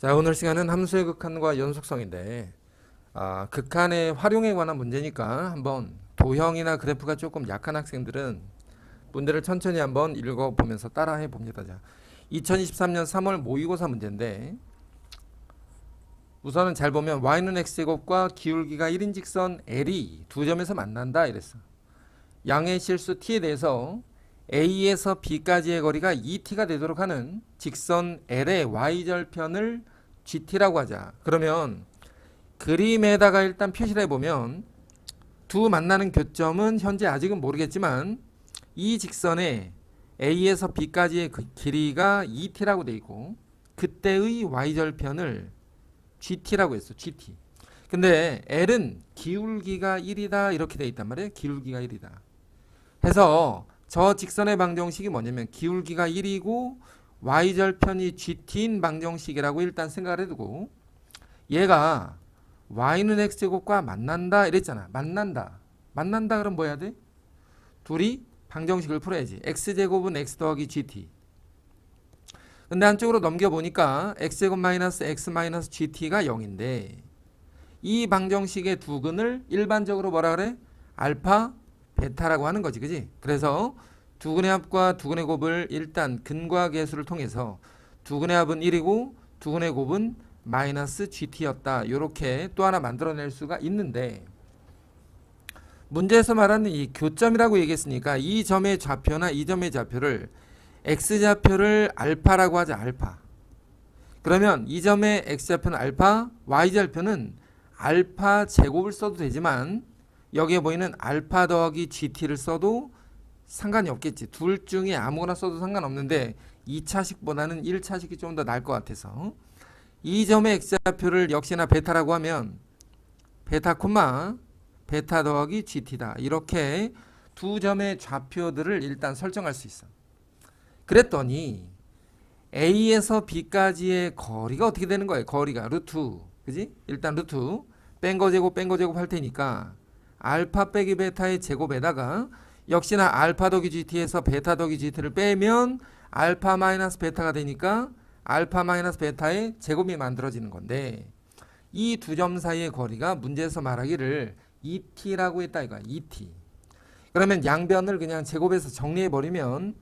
자 오늘 시간은 함수의 극한과 연속성인데 아, 극한의 활용에 관한 문제니까 한번 도형이나 그래프가 조금 약한 학생들은 문제를 천천히 한번 읽어보면서 따라해 봅니다. 자, 2023년 3월 모의고사 문제인데 우선은 잘 보면 y는 x제곱과 기울기가 1인 직선 l이 두 점에서 만난다 이랬어. 양의 실수 t에 대해서 a에서 b까지의 거리가 2t가 되도록 하는 직선 l의 y절편을 gt라고 하자. 그러면 그림에다가 일단 표시를 해보면 두 만나는 교점은 현재 아직은 모르겠지만 이 직선에 a에서 b까지의 그 길이가 2t라고 돼 있고 그때의 y절편을 gt라고 했어. gt. 근데 l은 기울기가 1이다 이렇게 돼 있단 말이에요. 기울기가 1이다. 해서 저 직선의 방정식이 뭐냐면 기울기가 1이고 y절편이 gt인 방정식이라고 일단 생각을 해두고 얘가 y는 x제곱과 만난다 이랬잖아. 만난다. 만난다 그럼 뭐 해야 돼? 둘이 방정식을 풀어야지. x제곱은 x 더하기 gt. 근데 한쪽으로 넘겨보니까 x제곱 마이너스 x 마이너스 gt가 0인데 이 방정식의 두 근을 일반적으로 뭐라 그래? 알파, 베타라고 하는 거지. 그지? 그래서 두 근의 합과 두 근의 곱을 일단 근과 계수를 통해서 두 근의 합은 1이고 두 근의 곱은 마이너스 gt였다. 이렇게 또 하나 만들어낼 수가 있는데 문제에서 말하는 이 교점이라고 얘기했으니까 이 점의 좌표나 이 점의 좌표를 x좌표를 알파라고 하자. 알파. 그러면 이 점의 x좌표는 알파, y좌표는 알파 제곱을 써도 되지만 여기에 보이는 알파 더하기 gt를 써도 상관이 없겠지. 둘 중에 아무거나 써도 상관없는데 2차식보다는 1차식이 좀 더 나을 것 같아서 이 점의 x좌표를 역시나 베타라고 하면 베타 콤마 베타 더하기 gt다. 이렇게 두 점의 좌표들을 일단 설정할 수 있어. 그랬더니 A에서 B까지의 거리가 어떻게 되는 거예요? 거리가 루트. 그지? 일단 루트. 뺀 거 제곱 뺀 거 제곱 할 테니까 알파 빼기 베타의 제곱에다가 역시나 알파 더기 GT에서 베타 더기 GT를 빼면 알파 마이너스 베타가 되니까 알파 마이너스 베타의 제곱이 만들어지는 건데 이 두 점 사이의 거리가 문제에서 말하기를 2t라고 했다 이거야. 2t. 그러면 양변을 그냥 제곱해서 정리해 버리면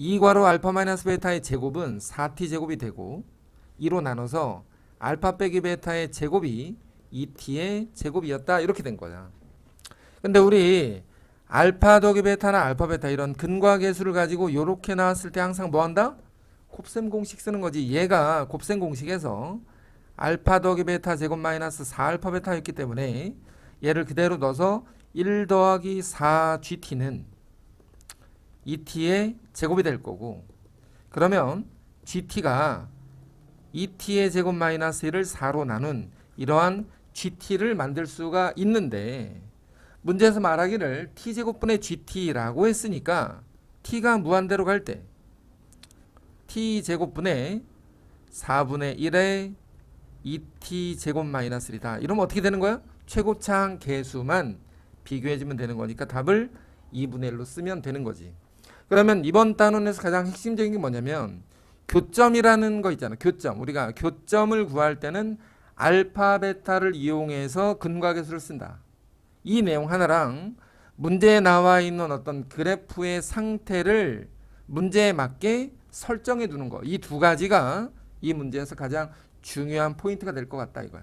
2괄호 알파 마이너스 베타의 제곱은 4t 제곱이 되고 2로 나눠서 알파 빼기 베타의 제곱이 2t의 제곱이었다 이렇게 된 거야. 근데 우리 알파 더기 베타나 알파 베타 이런 근과 계수를 가지고 요렇게 나왔을 때 항상 뭐 한다? 곱셈 공식 쓰는 거지. 얘가 곱셈 공식에서 알파 더기 베타 제곱 마이너스 4 알파 베타였기 때문에 얘를 그대로 넣어서 1 더하기 4gt는 2t의 제곱이 될 거고 그러면 gt가 2t의 제곱 마이너스 1을 4로 나눈 이러한 gt를 만들 수가 있는데 문제에서 말하기를 t제곱분의 gt라고 했으니까 t가 무한대로 갈 때 t제곱분의 4분의 1의 2t 제곱 마이너스 1이다. 이러면 어떻게 되는 거야? 최고차항 개수만 비교해주면 되는 거니까 답을 2분의 1로 쓰면 되는 거지. 그러면 이번 단원에서 가장 핵심적인 게 뭐냐면 교점이라는 거 있잖아. 교점. 우리가 교점을 구할 때는 알파 베타를 이용해서 근과계수를 쓴다. 이 내용 하나랑 문제에 나와 있는 어떤 그래프의 상태를 문제에 맞게 설정해 두는 거. 이 두 가지가 이 문제에서 가장 중요한 포인트가 될 것 같다 이거야.